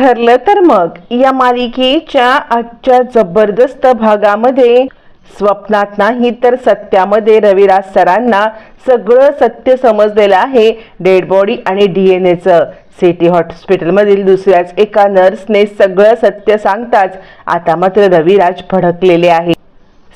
ठरलं तर मग या मालिकेच्या आजच्या जबरदस्त भागामध्ये स्वप्नात नाही तर सत्यामध्ये रविराज सरांना सगळं सत्य समजलेलं आहे डेड बॉडी आणि डी एन एचं. सिटी हॉस्पिटलमधील दुसऱ्याच एका नर्सने सगळं सत्य सांगताच आता मात्र रविराज भडकलेले आहे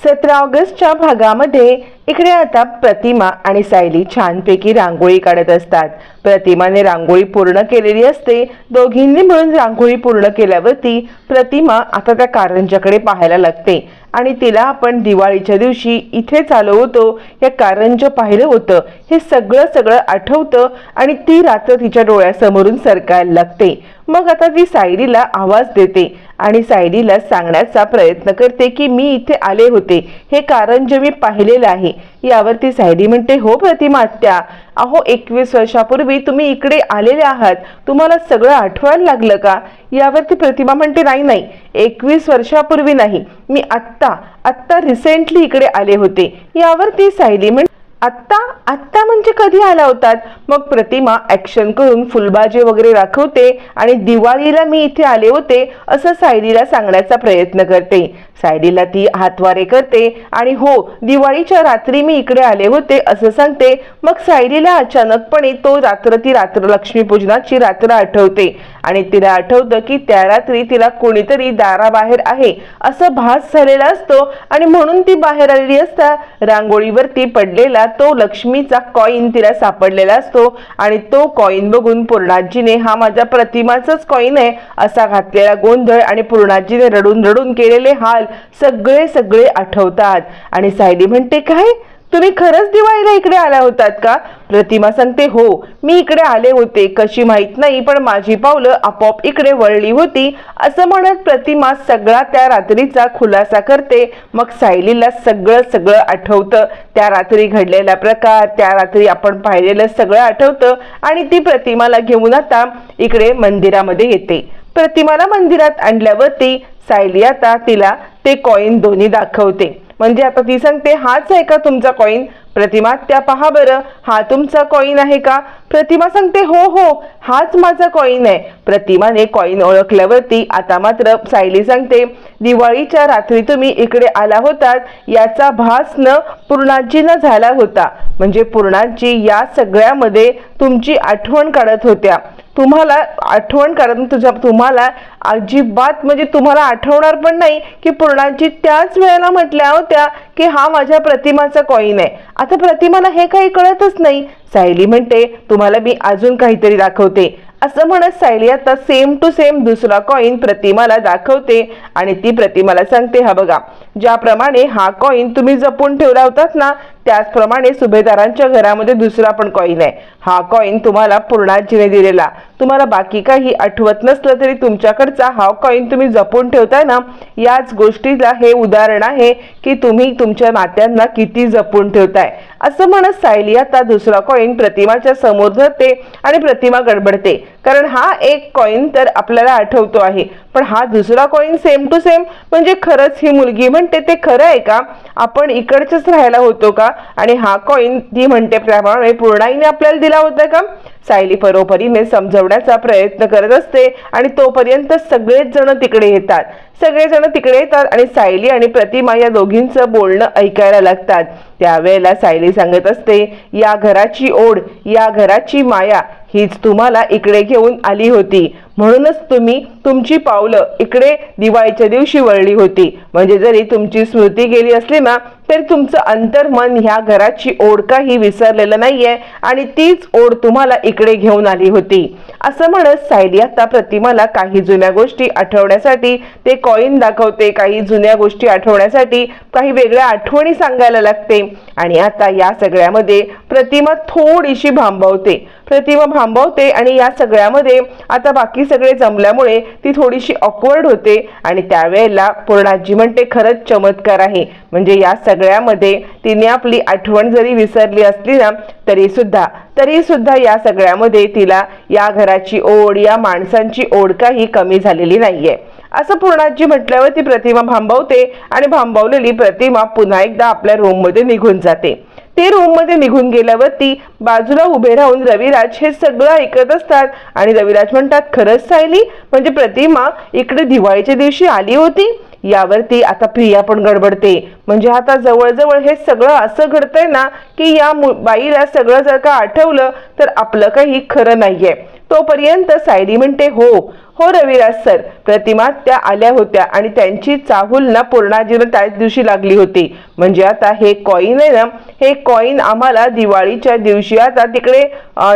सतरा ऑगस्टच्या भागामध्ये इकडे आता प्रतिमा आणि सायली छानपैकी रांगोळी काढत असतात. प्रतिमाने रांगोळी पूर्ण केलेली असते. दोघींनी मिळून रांगोळी पूर्ण केल्यावरती प्रतिमा आता त्या कारंजाकडे पाहायला लागते. आणि तिला आपण दिवाळीच्या दिवशी इथेच आलो होतो या कारंज पाहिलं होतं. हे सगळं सगळं आठवतं आणि ती रात्र तिच्या डोळ्यासमोरून सरकायला लागते. मग आता ती सायलीला आवाज देते. आणि सायलीला सांगण्याचा प्रयत्न करते की मी इथे आले होते. हे कारण जे मी पाहिलेलं आहे. यावरती सायली म्हणते हो प्रतिमा आत्या अहो एकवीस वर्षापूर्वी तुम्ही इकडे आलेले आहात. तुम्हाला सगळं आठवायला लागलं का? यावरती प्रतिमा म्हणते नाही नाही. एकवीस वर्षापूर्वी नाही. मी आत्ता आत्ता रिसेंटली इकडे आले होते. यावरती सायली म्हण आत्ता आत्ता म्हणजे कधी आला होतात? मग प्रतिमा ॲक्शन करून फुलबाजी वगैरे दाखवते आणि दिवाळीला मी इथे आले होते असं सायलीला सांगण्याचा प्रयत्न करते. सायलीला ती हातवारे करते आणि हो दिवाळीच्या रात्री मी इकडे आले होते असं सांगते. मग सायलीला अचानकपणे तो रात्र ती रात्र लक्ष्मीपूजनाची रात्र आठवते. आणि तिला आठवतं की त्या रात्री तिला कोणीतरी दाराबाहेर आहे असं भास झालेला असतो आणि म्हणून ती बाहेर आलेली असता. रांगोळीवरती पडलेला तो लक्ष्मीचा कॉईन तिला सापडलेला असतो आणि तो कॉईन बघून पूर्णाजीने हा माझ्या प्रतिमाचाच कॉईन आहे असा घातलेला गोंधळ आणि पूर्णाजीने रडून रडून केलेले हाल सगळे सगळे आठवतात. आणि सायली म्हणते काय? तुम्ही खरंच दिवाळीला इकडे आला होतात का? प्रतिमा सांगते हो मी इकडे आले होते. कशी माहीत नाही पण माझी पावलं आपोआप इकडे वळली होती. असं म्हणत प्रतिमा सगळा त्या रात्रीचा खुलासा करते. मग सायलीला सगळं सगळं आठवतं. त्या रात्री घडलेला प्रकार त्या रात्री आपण पाहिलेलं सगळं आठवतं आणि ती प्रतिमाला घेऊन आता इकडे मंदिरामध्ये येते. प्रतिमाला मंदिरात आणल्यावरती सायली आता तिला ते कॉईन दोन्ही दाखवते. म्हणजे आता ती सांगते हाच आहे का तुमचा कॉईन प्रतिमा त्या पहा बरं हा तुमचा कॉईन आहे का? प्रतिमा सांगते हो हो हाच माझा कॉईन आहे. प्रतिमाने कॉईन ओळखल्यावरती आता मात्र सायली सांगते दिवाळीच्या रात्री तुम्ही इकडे आला होतात याचा भास न पूर्णाजीनं झाला होता. म्हणजे पूर्णाजी या सगळ्यामध्ये तुमची आठवण काढत होत्या. तुम्हाला आठवण कारण तुझ्या तुम्हाला अजिबात म्हणजे तुम्हाला आठवणार पण नाही की पूर्णाजी त्याच वेळेला म्हटल्या होत्या की हा माझ्या प्रतिमाचा कॉईन आहे. आता प्रतिमाला हे काही कळतच नाही. सायली म्हणते तुम्हाला मी अजून काहीतरी दाखवते. असं म्हणत सायली आता सेम टू सेम दुसरा कॉईन प्रतिमाला दाखवते आणि ती प्रतिमाला सांगते हा बघा ज्याप्रमाणे हा कॉईन तुम्ही जपून ठेवला होतात ना त्याचप्रमाणे सुभेदारांच्या घरामध्ये दुसरा पण कॉईन आहे. हा कॉईन तुम्हाला पूर्णाजीने दिलेला. तुम्हाला बाकी काही आठवत नसलं तरी तुमच्याकडचा हा कॉईन तुम्ही जपून ठेवताय ना याच गोष्टीला हे उदाहरण आहे की तुम्ही तुमच्या नात्यांना किती जपून ठेवताय. असं म्हणत सायली आता दुसरा कॉईन प्रतिमाच्या समोर धरते आणि प्रतिमा गडबडते. कारण हा एक कॉईन तर आपल्याला आठवतो आहे. पण हा दुसरा कॉईन सेम टू सेम म्हणजे खरंच ही मुलगी म्हणते ते खरं आहे का? आपण इकडचंच राहायला होतो का? आणि हा कॉईन ती म्हणते त्याप्रमाणे पूर्णाईने आपल्याला दिला होता का? सायली परोपरीने समजवण्याचा प्रयत्न करत असते आणि तोपर्यंत सगळेच जण तिकडे येतात. सगळेजण तिकडे येतात आणि सायली आणि प्रतिमा या दोघींचं बोलणं ऐकायला लागतात. त्यावेळेला सायली सांगत असते या घराची ओढ या घराची माया हीच तुम्हाला इकडे घेऊन आली होती. म्हणूनच तुम्ही तुमची पावलं इकडे दिवाळीच्या दिवशी वळली होती. म्हणजे जरी तुमची स्मृती गेली असली ना तरी तुमचं अंतर्मन ह्या घराची ओढ काही विसरलेलं नाहीये आणि तीच ओढ तुम्हाला इकडे घेऊन आली होती. असं म्हणत सायली आता प्रतिमाला काही जुन्या गोष्टी आठवण्यासाठी ते कॉईन दाखवते काही जुन्या गोष्टी आठवण्यासाठी काही वेगळ्या आठवणी सांगायला लागते. आणि आता या सगळ्यामध्ये प्रतिमा थोडीशी भांबवते. प्रतिमा भांबवते आणि या सगळ्यामध्ये आता बाकी सगळे जमल्यामुळे ती थोडीशी ऑकवर्ड होते. आणि त्यावेळेला पूर्णाजी म्हणते खरंच चमत्कार आहे. म्हणजे या सगळ्यामध्ये तिने आपली आठवण जरी विसरली असली ना तरी सुद्धा तरी सुद्धा या सगळ्यामध्ये तिला या घराची ओढ या माणसांची ओढ काही कमी झालेली नाहीये. असं पूर्णाजी म्हटल्यावर ती प्रतिमा भांबवते आणि भांबवलेली प्रतिमा पुन्हा एकदा आपल्या रूममध्ये निघून जाते. ते रूममध्ये निघून गेल्यावरती बाजूला उभे राहून रविराज हे सगळं ऐकत असतात आणि रविराज म्हणतात खरंच सायली म्हणजे प्रतिमा इकडे दिवाळीच्या दिवशी आली होती? यावरती आता प्रिया पण गडबडते. म्हणजे आता जवळजवळ हे सगळं असं घडतंय ना की या बाईला सगळं जर का आठवलं तर आपलं काही खरं नाहीये. तोपर्यंत सायरी म्हणते हो हो रविराज सर प्रतिमा त्या आल्या होत्या आणि त्यांची चाहूल ना पूर्णाजीनं त्याच दिवशी लागली होती. म्हणजे आता हे कॉईन आहे ना हे कॉईन आम्हाला दिवाळीच्या दिवशी आता तिकडे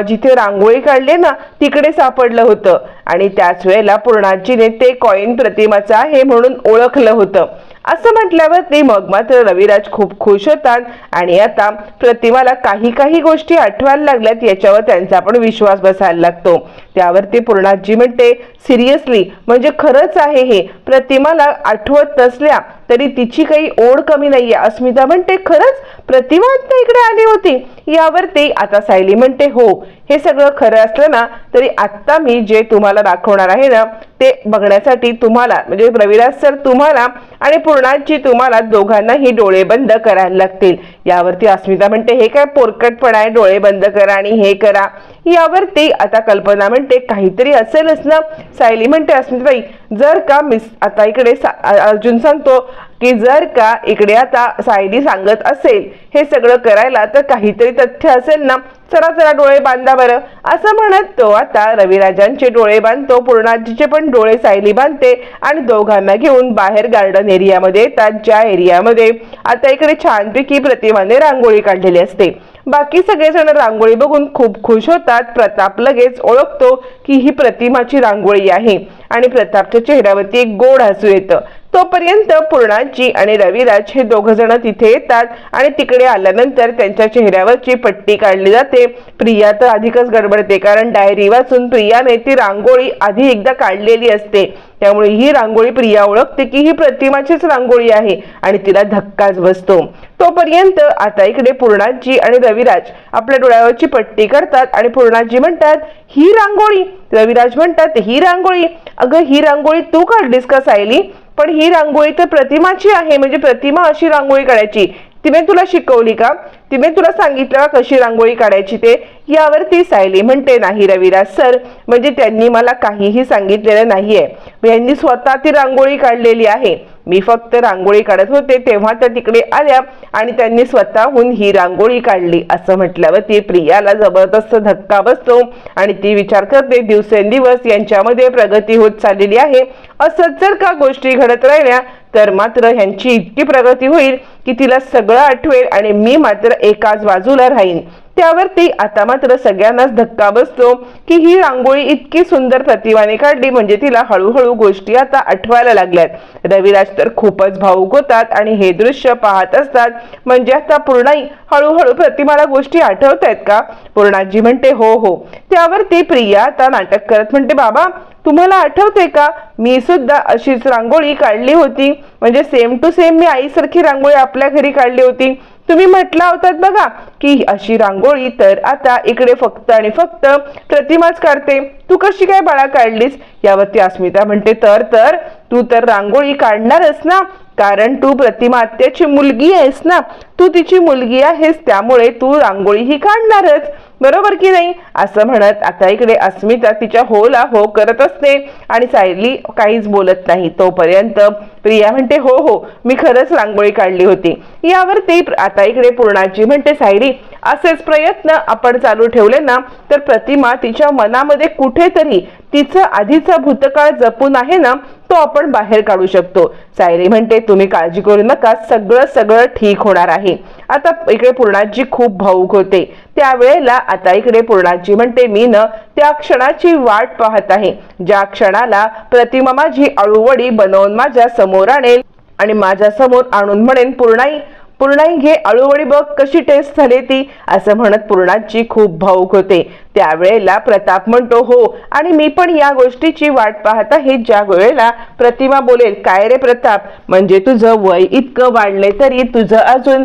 जिथे रांगोळी काढली ना तिकडे सापडलं होतं. आणि त्याच वेळेला पूर्णाजीने ते कॉईन प्रतिमाचं आहे म्हणून ओळखलं होतं. असं म्हटल्यावर ते मग मात्र रविराज खूप खुश होतात आणि आता प्रतिमाला काही काही गोष्टी आठवायला लागल्यात याच्यावर त्यांचा पण विश्वास बसायला लागतो. त्यावर ते पूर्णाजी म्हणते सिरियसली म्हणजे खरंच आहे हे. प्रतिमाला आठवत नसल्या तरी तिची काही ओढ कमी नाहीये. अस्मिता म्हणते खरंच? प्रतिमा आता इकडे आली होती. यावरती आता सायली म्हणते हो हे सगळं खरं असलं ना तरी आत्ता मी जे तुम्हाला दाखवणार आहे ना ते बघण्यासाठी तुम्हाला म्हणजे रविराज सर तुम्हाला आणि पूर्णाची तुम्हाला दोघांनाही डोळे बंद करायला लागतील. यावरती अस्मिता म्हणते हे काय पोरकटपणा आहे डोळे बंद करा आणि हे करा. यावरती आता कल्पना म्हणते काहीतरी असेलच ना. सायली म्हणते अस्मिताबाई जर का मिस आता इकडे सा- अर्जुन सांगतो की जर का इकडे आता सायली सांगत असेल हे सगळं करायला तर काहीतरी तथ्य असेल ना? चरा चरा डोळे बांधा बरं. असं म्हणत तो आता रविराजांचे डोळे बांधतो पूर्णाजीचे पण डोळे सायली बांधते आणि दोघांना घेऊन बाहेर गार्डन एरियामध्ये येतात ज्या एरियामध्ये आता इकडे छानपैकी प्रतिमाने रांगोळी काढलेली असते. बाकी सगळेजण रांगोळी बघून खूप खुश होतात. प्रताप लगेच ओळखतो की ही प्रतिमाची रांगोळी आहे आणि प्रतापच्या चेहऱ्यावरती एक गोड हसू येतं. तोपर्यंत पूर्णाजी आणि रविराज हे दोघ जण तिथे येतात आणि तिकडे आल्यानंतर त्यांच्या चेहऱ्यावरची पट्टी काढली जाते. प्रिया तर अधिकच गडबडते कारण डायरी वाचून प्रियाने ती रांगोळी आधी एकदा काढलेली असते. त्यामुळे ही रांगोळी प्रिया ओळखते की ही प्रतिमाचीच रांगोळी आहे आणि तिला धक्काच बसतो. तोपर्यंत आता इकडे पूर्णाजी आणि रविराज आपल्या डोळ्यावरची पट्टी करतात आणि पूर्णाजी म्हणतात ही रांगोळी. रविराज म्हणतात ही रांगोळी. अगं ही रांगोळी तू काढलीस का सायली? पण ही रांगोळी तर प्रतिमाची आहे म्हणजे प्रतिमा अशी रांगोळी काढायची. तिने तुला शिकवली का? तिने तुला सांगितलं का कशी रांगोळी काढायची ते? यावर ती सायली म्हणते नाही रविराज सर म्हणजे त्यांनी मला काहीही सांगितलेलं नाहीये. यांनी स्वतः ती रांगोळी काढलेली आहे. मी फक्त रांगोळी काढत होते तेव्हा त्या तिकडे आल्या आणि त्यांनी स्वतःहून ही रांगोळी काढली. असं म्हटल्यावर ती प्रियाला जबरदस्त धक्का बसतो आणि ती विचार करते दिवसेंदिवस यांच्यामध्ये प्रगती होत चाललेली आहे. असंच जर का गोष्टी घडत राहिल्या तर मात्र ह्यांची इतकी प्रगती होईल की तिला सगळं आठवेल आणि मी मात्र एकाच बाजूला राहीन. त्यावरती आता मात्र सगळ्यांनाच धक्का बसतो की ही रांगोळी इतकी सुंदर प्रतिभाने काढली म्हणजे तिला हळूहळू गोष्टी आता आठवायला लागल्यात. रविराज तर खूपच भावुक होतात आणि हे दृश्य पाहत असतात म्हणजे आता पूर्णाई हळूहळू प्रतिमाला गोष्टी आठवत आहेत का? पूर्णाजी म्हणते हो हो. त्यावरती प्रिया आता नाटक करत म्हणते बाबा तुम्हाला आठवते का? मी सुद्धा अशीच रांगोळी काढली होती. म्हणजे सेम टू सेम मी आईसारखी रांगोळी आपल्या घरी काढली होती. तुम्ही म्हटला होतात बघा की अशी रांगोळी तर आता इकडे फक्त आणि फक्त प्रतिमाच काढते. तू कशी काय बाळा काढलीस? यावरती अस्मिता म्हणते तर तर तू तर रांगोळी काढणारच ना. कारण तू प्रतिमा आत्याची मुलगी आहेस ना. तू तिची मुलगी आहेस त्यामुळे तू रांगोळी ही काढणारच. बरोबर की नाही? असं म्हणत आता इकडे अस्मिता तिच्या होला हो करत असते आणि सायली काहीच बोलत नाही. तोपर्यंत प्रिया म्हणते हो हो मी खरंच रांगोळी काढली होती. यावरती आता इकडे पूर्णाची म्हणते सायली असेच प्रयत्न आपण चालू ठेवले ना तर प्रतिमा तिच्या मनामध्ये कुठेतरी तिचं आधीचा भूतकाळ जपून आहे ना तो आपण बाहेर काढू शकतो. सायरी म्हणते तुम्ही काळजी करू नका सगळं सगळं ठीक होणार आहे. आता इकडे पूर्णाजी खूप भाऊक होते. त्यावेळेला आता इकडे पूर्णाजी म्हणते मी न त्या क्षणाची वाट पाहत आहे. ज्या क्षणाला प्रतिमा माझी अळूवडी बनवून माझ्यासमोर आणेल आणि माझ्यासमोर आणून म्हणेन पूर्णाई पूर्णाई घे अळूवडी बघ कशी टेस्ट झाली ती असं म्हणत पूर्णाची खूप भाऊक होते. त्यावेळेला प्रताप म्हणतो हो आणि मी पण या गोष्टीची वाट पाहत आहे. ज्या वेळेला प्रतिमा बोलेल काय रे प्रताप म्हणजे तुझं वय इतकं वाढले तरी तुझं अजून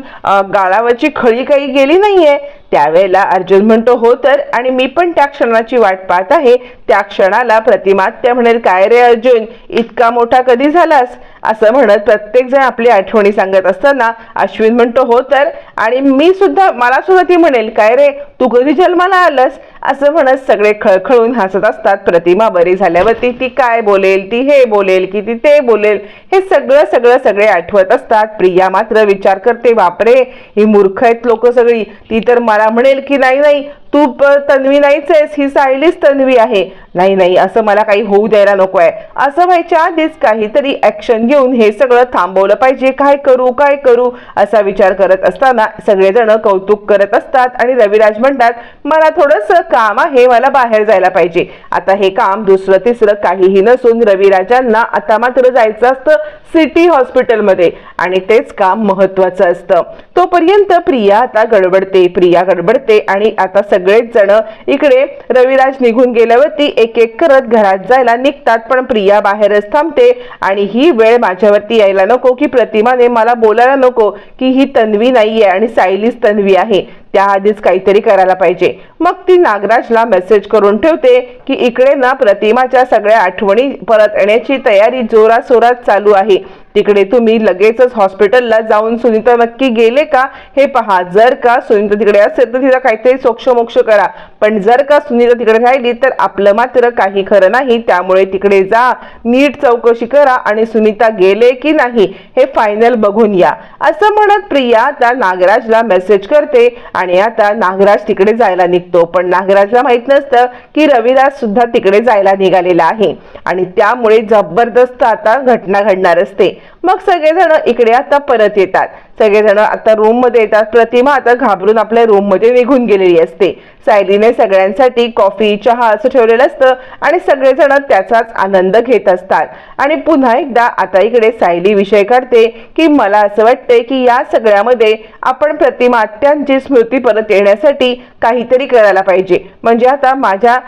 गाळावरची खळी काही गेली नाहीये? त्यावेळेला अर्जुन म्हणतो हो तर. आणि मी पण त्या क्षणाची वाट पाहत आहे. त्या क्षणाला प्रतिमा त्या म्हणेल काय रे अर्जुन इतका मोठा कधी झालास? असं म्हणत प्रत्येक जण आपली आठवणी सांगत असताना अश्विन म्हणतो हो तर. आणि मी सुद्धा मला सुद्धा ती म्हणेल काय रे तू कधी जन्माला आलंस? असं म्हणत सगळे खळखळून हसत असतात. प्रतिमा बरी झाल्यावरती ती काय बोलेल? ती हे बोलेल की ती ते बोलेल? हे सगळं सगळं सगळे आठवत असतात. प्रिया मात्र विचार करते बापरे ही मूर्ख आहेत लोक सगळी. ती तर मला म्हणेल की नाही नाही. तू तन्वी नाहीच आहेस ही सायलीच तन्वी आहे. नाही नाही असं मला काही होऊ द्यायला नको आहे. असं व्हायच्या आधीच काहीतरी ऍक्शन घेऊन हे सगळं थांबवलं पाहिजे. काय करू काय करू असा विचार करत असताना सगळेजण कौतुक करत असतात आणि रविराज म्हणतात मला थोडंसं काम आहे मला बाहेर जायला पाहिजे. आता हे काम दुसरं तिसरं काहीही नसून रविराजांना आता मात्र जायचं असतं सिटी हॉस्पिटलमध्ये आणि तेच काम महत्वाचं असतं. तोपर्यंत प्रिया आता गडबडते प्रिया गडबडते आणि आता सगळेच जण इकडे रविराज निघून गेल्यावरती एक एक करत घरात जायला निघतात. पण प्रिया बाहेरच थांबते आणि ही वेळ माझ्यावरती यायला नको की प्रतिमाने मला बोलायला नको की ही तन्वी नाहीये आणि सायलीच तन्वी आहे. त्याआधीच काहीतरी करायला पाहिजे. मग ती नागराजला मेसेज करून ठेवते की इकडे ना प्रतिमाच्या सगळ्या आठवणी परत येण्याची तयारी जोरासोरात चालू आहे. तिकडे तुम्ही लगेचच हॉस्पिटलला जाऊन सुनीता नक्की गेले का हे पहा. जर का सुनीता तिकडे असेल तर तिला काहीतरी सोक्षमोक्ष करा. पण जर का सुनीता तिकडे राहिली तर आपलं मात्र काही खरं नाही. त्यामुळे तिकडे जा. नीट चौकशी करा आणि सुनीता गेले की नाही हे फायनल बघून या. असं म्हणत प्रिया त्या नागराजला मेसेज करते आणि आता नागराज तिकडे जायला निघतो. पण नागराजला माहीत नसतं की रविराज सुद्धा तिकडे जायला निघालेला आहे. आणि त्यामुळे जबरदस्त आता घटना घडणार असते. मग सगळेजण इकडे आता परत येतात. सगळेजण आता रूममध्ये येतात. प्रतिमा आता घाबरून आपल्या रूममध्ये निघून गेलेली असते. सायलीने सगळ्यांसाठी कॉफी चहा असं ठेवलेलं असतं आणि सगळेजण त्याचाच आनंद घेत असतात. आणि पुन्हा एकदा आता इकडे सायली विषय काढते की मला असं वाटतंय की या सगळ्यामध्ये आपण प्रतिमा आत्यांची स्मृती परत येण्यासाठी काहीतरी करायला पाहिजे. म्हणजे आता माझ्या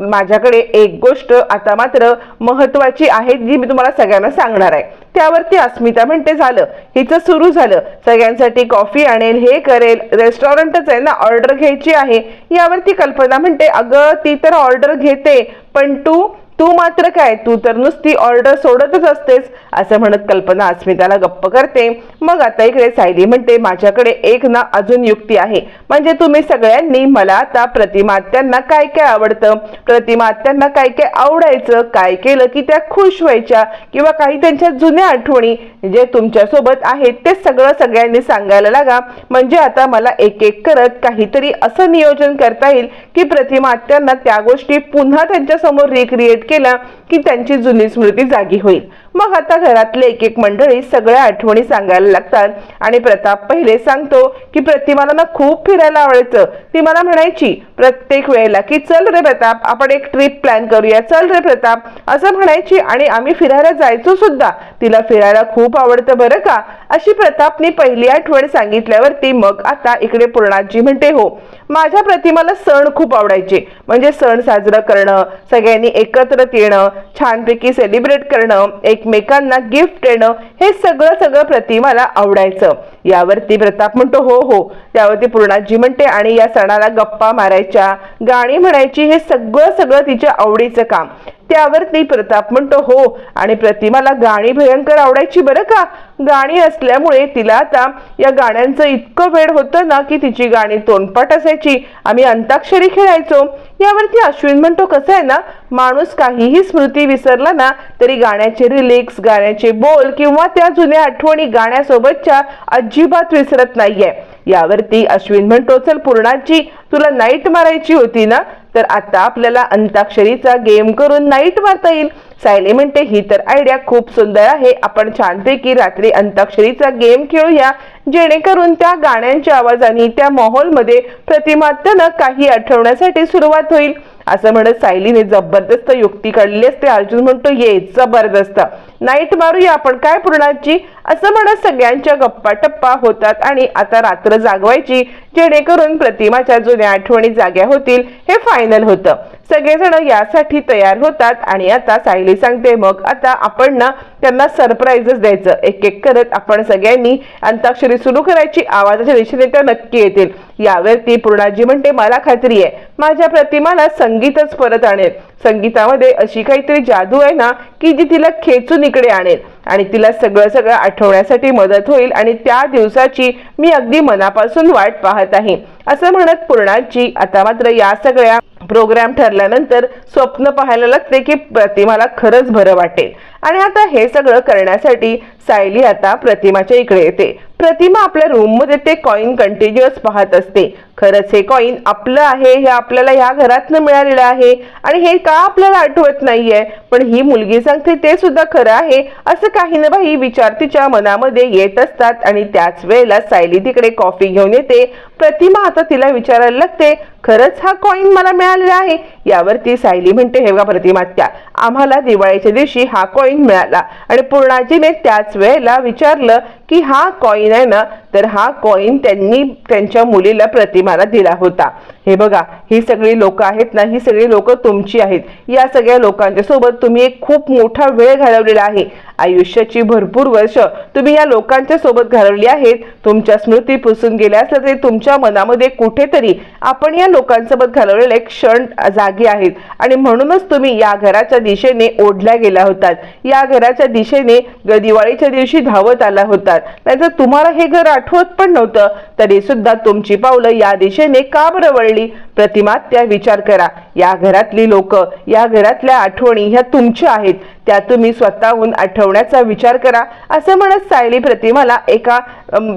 माझ्याकडे एक गोष्ट आता मात्र महत्वाची आहे जी मी तुम्हाला सगळ्यांना सांगणार आहे. त्यावरती अस्मिता म्हणते झालं. हिचं सुरू झालं. सगळ्यांसाठी कॉफी आणेल हे करेल. रेस्टॉरंटच आहे ना ऑर्डर घ्यायची आहे. यावरती कल्पना म्हणते अगं ती तर ऑर्डर घेते पण तू तू मात्र काय? तू तर नुसती ऑर्डर सोडतच असतेस असं म्हणत कल्पना अस्मिताला गप्प करते. मग आता इकडे सायली म्हणते माझ्याकडे एक ना अजून युक्ती आहे. म्हणजे तुम्ही सगळ्यांनी मला आता प्रतिमात्यांना काय काय आवडतं? प्रतिमात्यांना काय काय आवडायचं? काय केलं की त्या खुश व्हायच्या? किंवा काही त्यांच्या जुन्या आठवणी जे तुमच्यासोबत आहेत ते सगळं सगळ्यांनी सांगायला लागा. म्हणजे आता मला एक एक करत काहीतरी असं नियोजन करता येईल की प्रतिमात्यांना त्या गोष्टी पुन्हा त्यांच्यासमोर रिक्रिएट रिक्रिएट केला की त्यांची जुनी स्मृती जागी होईल. मग आता घरातले एक एक मंडळी सगळ्या आठवणी सांगायला लागतात आणि प्रताप पहिले सांगतो की प्रतिमाला ना खूप फिरायला आवडायचं. ती मला म्हणायची प्रत्येक वेळेला की चल रे प्रताप आपण एक ट्रिप प्लॅन करूया. चल रे प्रताप असं म्हणायची आणि आम्ही फिरायला जायचो सुद्धा. तिला फिरायला खूप आवडतं बरं का? अशी प्रतापने पहिली आठवण सांगितल्यावरती मग आता इकडे पूर्णाजी म्हणते हो माझ्या प्रतिमाला सण खूप आवडायचे. म्हणजे सण साजरं करणं सगळ्यांनी एकत्र येणं छानपैकी सेलिब्रेट करणं एकमेकांना गिफ्ट देणं हे सगळं सगळं प्रतिमाला आवडायचं. यावरती प्रताप म्हणतो हो हो. त्यावरती पूर्णाजी म्हणते आणि या सणाला गप्पा मारायच्या गाणी म्हणायची हे सगळं सगळं तिच्या आवडीचं काम. त्यावरती प्रताप म्हणतो हो. आणि प्रतिमाला गाणी भयंकर आवडायची बरं का? गाणी असल्यामुळे तिला आता या गाण्यांचं इतकं वेळ होतं ना की तिची गाणी तोंडपाठ असायची. आम्ही अंताक्षरी खेळायचो. यावरती अश्विन म्हणतो कसं आहे ना माणूस काहीही स्मृती विसरला ना तरी गाण्याचे रिलिक्स गाण्याचे बोल किंवा त्या जुन्या आठवणी गाण्यासोबतच्या अजिबात विसरत नाहीये. यावरती अश्विन म्हणतो चल पूर्णाची तुला नाईट मारायची होती ना तर आता आपल्याला अंताक्षरीचा गेम करून नाईट मारता येईल. सायली म्हणते ही तर आयडिया खूप सुंदर आहे. आपण छानपैकी रात्री अंताक्षरीचा गेम खेळूया. जेणेकरून त्या गाण्यांच्या आवाजाने त्या माहोलमध्ये प्रतिमात्यानं काही आठवण्यासाठी सुरुवात होईल. असं म्हणत सायलीने जबरदस्त युक्ती काढली असते. अर्जुन म्हणतो ये जबरदस्त. नाईट मारूया आपण काय पूर्णाची असं म्हणत सगळ्यांच्या गप्पा टप्पा होतात आणि आता रात्र जागवायची जेणेकरून प्रतिमाच्या जुन्या आठवणी जाग्या होतील हे फायनल होतं. सगळेजण यासाठी तयार होतात आणि आता सायली सांगते मग आता आपण ना त्यांना सरप्राईजच द्यायचं. एक एक करत आपण सगळ्यांनी अंताक्षरी सुरू करायची. आवाजाच्या दिशेने त्या नक्की येतील. यावरती पूर्णाजी म्हणते मला खात्री आहे. माझ्या प्रतिमाला संगीतच परत आणेल. संगीतामध्ये अशी काहीतरी जादू आहे ना की जी तिला खेचून इकडे आणेल. आणि तिला सगळं सगळं आठवण्यासाठी मदत होईल आणि त्या दिवसाची मी अगदी मनापासून वाट पाहत आहे. असं म्हणत पूर्णाची आता मात्र या सगळ्या प्रोग्राम ठरल्यानंतर स्वप्न पाहायला लागते की प्रतिमाला खरंच बरं वाटेल. आणि आता हे सगळं करण्यासाठी सायली आता प्रतिमाच्या इकडे येते. प्रतिमा आपल्या रूममध्ये ते कॉईन कंटिन्युअस पाहत असते. खरंच हे कॉईन आपलं आहे हे आपल्याला ह्या घरातनं मिळालेलं आहे आणि हे का आपल्याला आठवत नाहीये? पण ही मुलगी सांगते ते सुद्धा खरं आहे. असं काही ना बाई विचार तिच्या मनामध्ये येत असतात आणि त्याच वेळेला सायली तिकडे कॉफी घेऊन येते. प्रतिमा आता तिला विचारायला लागते खरंच हा कॉईन मला मिळालेला आहे? यावरती सायली म्हणते हे बघा प्रतिमात्या आम्हाला दिवाळीच्या दिवशी हा कॉईन मिळाला. आणि पूर्णाजीने त्याच वेळेला विचारलं की हा कॉईन आहे ना तर हा कॉईन त्यांनी त्यांच्या मुलीला प्रतिमाला दिला होता. हे बघा ही सगळी लोक आहेत ना ही सगळी लोक तुमची आहेत. या सगळ्या लोकांच्या सोबत तुम्ही एक खूप मोठा वेळ घालवलेला आहे. आयुष्याची भरपूर वर्ष तुम्ही या लोकांच्या सोबत घालवली आहेत. तुमच्या स्मृती पुसून गेल्या असल्या तरी तुमच्या मनामध्ये कुठेतरी आपण या लोकांसोबत घालवलेले क्षण जागी आहेत. आणि म्हणूनच तुम्ही या घराच्या दिशेने ओढल्या गेला होतात. या घराच्या दिशेने ग- दिवाळीच्या दिवशी धावत आला होतात. नाहीतर तुम्हाला हे घर आठवत पण नव्हतं. तरी सुद्धा तुमची पावलं या दिशेने का बरं वळली? प्रतिमा त्या विचार करा. या घरातली लोक या घरातल्या आठवणी ह्या तुमच्या आहेत. त्या तुम्ही स्वतःहून आठवण्याचा विचार करा. असं म्हणत सायली प्रतिमाला एका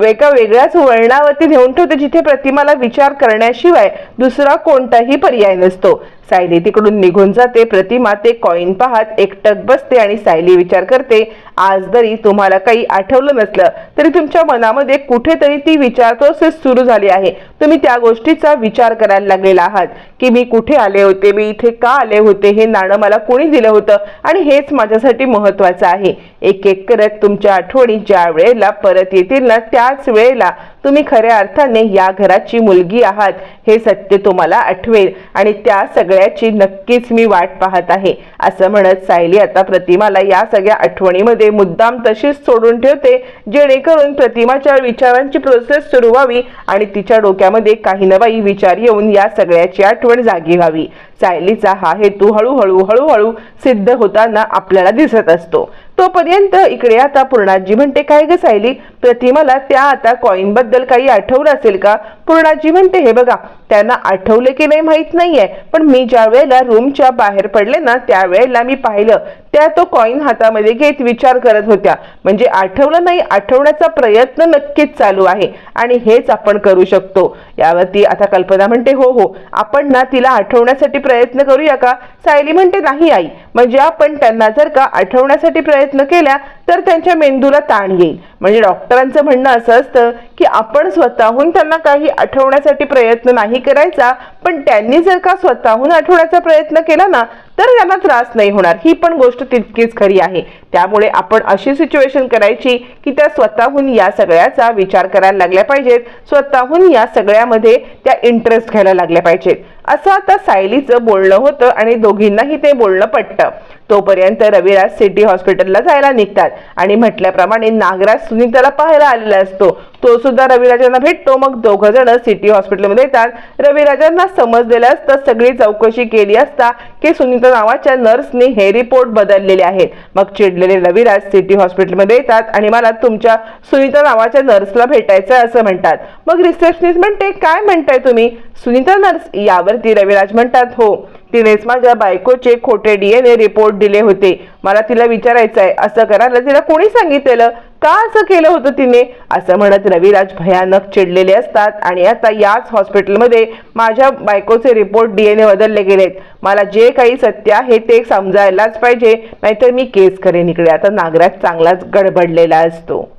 एका वेगळ्याच वळणावरती नेऊन ठेवते जिथे प्रतिमाला विचार करण्याशिवाय दुसरा कोणताही पर्याय नसतो. सायली तिकडून निघून जाते. प्रतिमा ते कॉईन पाहत एकटक बसते आणि सायली विचार करते आज जरी तुम्हाला काही आठवलं नसलं तरी तुमच्या मनामध्ये कुठेतरी ती विचारतो प्रोसेस सुरू झाली आहे. तुम्ही त्या गोष्टीचा विचार करायला लागलेला आहात की मी कुठे आले होते मी इथे का आले होते हे नाणं मला कोणी दिलं होतं? आणि हेच माझ्यासाठी महत्वाचं आहे. एक एक करत तुमच्या आठवणी ज्या वेळेला परत येतील ना त्याच वेळेला तुम्ही खऱ्या अर्थाने या घराची मुलगी आहात हे सत्य तुम्हाला आठवेल. आणि त्या सगळ्याची नक्कीच मी वाट पाहत आहे. असं म्हणत सायली आता प्रतिमाला या सगळ्या आठवणीमध्ये मुद्दाम तशीच सोडून ठेवते जेणेकरून प्रतिमाच्या विचारांची प्रोसेस सुरू व्हावी आणि तिच्या डोक्यामध्ये काही नवाई विचार येऊन या सगळ्याची आठवण जागी व्हावी. सायलीचा हा हेतू हळूहळू हळूहळू सिद्ध होताना आपल्याला दिसत असतो. तोपर्यंत इकडे आता पूर्णाजी म्हणते काय ग सायली? प्रतिमाला त्या आता कॉईन बद्दल काही आठवलं असेल का? पूर्णाजी म्हणते हे बघा. त्यांना आठवले की नाही माहीत नाहीये. पण मी ज्या वेळेला रूमच्या बाहेर पडले ना त्यावेळेला मी पाहिलं. त्या तो कॉईन हातामध्ये घेत विचार करत होत्या. म्हणजे आठवलं नाही आठवण्याचा प्रयत्न नक्कीच चालू आहे. आणि हेच आपण करू शकतो. यावरती आता कल्पना म्हणते हो हो आपण ना तिला आठवण्यासाठी प्रयत्न करूया का? सायली म्हणते नाही आई. म्हणजे आपण त्यांना जर का आठवण्यासाठी प्रयत्न केला तर त्यांच्या मेंदूला ताण येईल. म्हणजे डॉक्टर डॉक्टरांचं म्हणणं असं असतं की आपण स्वतःहून त्यांना काही आठवण्यासाठी प्रयत्न नाही करायचा पण त्यांनी जर का स्वतःहून आठवण्याचा प्रयत्न केला ना तर त्यांना त्रास नाही होणार. ही पण गोष्ट तितकीच खरी आहे. त्यामुळे आपण अशी सिच्युएशन करायची की त्या स्वतःहून या सगळ्याचा विचार करायला लागल्या पाहिजेत. स्वतःहून या सगळ्यामध्ये त्या इंटरेस्ट घ्यायला लागल्या पाहिजेत. असं आता सायलीचं बोलणं होतं आणि दोघींनाही ते बोलणं पटतं. तोपर्यंत रविराज सिटी हॉस्पिटलला जायला निघतात. आणि म्हटल्याप्रमाणे नागराज सुनीताला पाहायला आलेला असतो. तो सुद्धा रविराजांना भेटतो. मग दोघ जण सिटी हॉस्पिटलमध्ये येतात. रविराजांना समजलेलं असतं सगळी चौकशी केली असता की सुनीता नावाच्या नर्सने हे रिपोर्ट बदललेले आहेत. मग चिडलेले रविराज सिटी हॉस्पिटलमध्ये येतात आणि मला तुमच्या सुनीता नावाच्या नर्सला भेटायचं असं म्हणतात. मग रिसेप्शनिस्ट म्हणते काय म्हणताय तुम्ही? सुनीता नर्स? यावरती रविराज म्हणतात हो. तिनेच माझ्या बायकोचे खोटे डीएनए रिपोर्ट दिले होते. मला तिला विचारायचं आहे असं करायला तिला कोणी सांगितलेलं? का असं केलं होतं तिने? असं म्हणत रविराज भयानक चिडलेले असतात आणि आता याच हॉस्पिटलमध्ये माझ्या बायकोचे रिपोर्ट डीएनए बदलले गेलेत. मला जे काही सत्य आहे ते समजायलाच पाहिजे नाहीतर मी केस करेन इकडे. आता नागराज चांगलाच गडबडलेला असतो.